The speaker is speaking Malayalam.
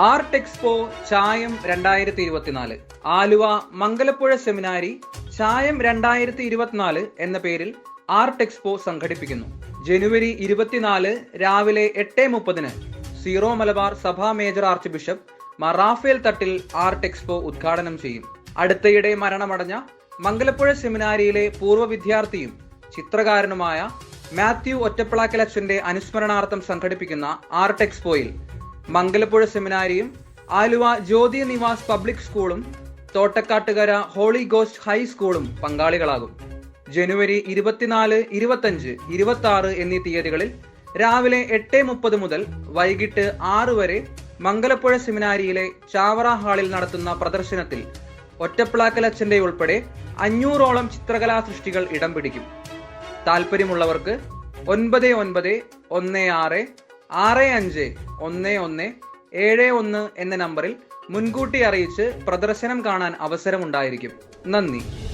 ആർട്ട് എക്സ്പോ ചായം രണ്ടായിരത്തി ഇരുപത്തിനാല് ആലുവ മംഗലപ്പുഴ സെമിനാരി ചായം രണ്ടായിരത്തി ഇരുപത്തിനാല് എന്ന പേരിൽ ആർട്ട് എക്സ്പോ സംഘടിപ്പിക്കുന്നു. ജനുവരി ഇരുപത്തിനാല് രാവിലെ എട്ട് മുപ്പതിന് സീറോ മലബാർ സഭാ മേജർ ആർച്ച് ബിഷപ്പ് മറാഫേൽ റാഫേൽ തട്ടിൽ ആർട്ട് എക്സ്പോ ഉദ്ഘാടനം ചെയ്യും. അടുത്തയിടെ മരണമടഞ്ഞ മംഗലപ്പുഴ സെമിനാരിയിലെ പൂർവ വിദ്യാർത്ഥിയും ചിത്രകാരനുമായ മാത്യു ഒറ്റപ്പിളാക്കലച്ചന്റെ അനുസ്മരണാർത്ഥം സംഘടിപ്പിക്കുന്ന ആർട്ട് എക്സ്പോയിൽ മംഗലപ്പുഴ സെമിനാരിയും ആലുവ ജ്യോതി നിവാസ് പബ്ലിക് സ്കൂളും തോട്ടക്കാട്ടുകര ഹോളി ഗോസ്റ്റ് ഹൈസ്കൂളും പങ്കാളികളാകും. ജനുവരി ഇരുപത്തിനാല് ഇരുപത്തഞ്ച് ഇരുപത്തി ആറ് എന്നീ തീയതികളിൽ രാവിലെ എട്ട് മുപ്പത് മുതൽ വൈകിട്ട് ആറ് വരെ മംഗലപ്പുഴ സെമിനാരിയിലെ ചാവറ ഹാളിൽ നടത്തുന്ന പ്രദർശനത്തിൽ ഒറ്റപ്പിളാക്കലച്ഛന്റെ ഉൾപ്പെടെ അഞ്ഞൂറോളം ചിത്രകലാ സൃഷ്ടികൾ ഇടം പിടിക്കും. താല്പര്യമുള്ളവർക്ക് ഒൻപത് ഒൻപത് ഒന്ന് ആറ് ആറ് അഞ്ച് ഒന്ന് ഒന്ന് ഏഴ് ഒന്ന് എന്ന നമ്പറിൽ മുൻകൂട്ടി അറിയിച്ച് പ്രദർശനം കാണാൻ അവസരമുണ്ടായിരിക്കും. നന്ദി.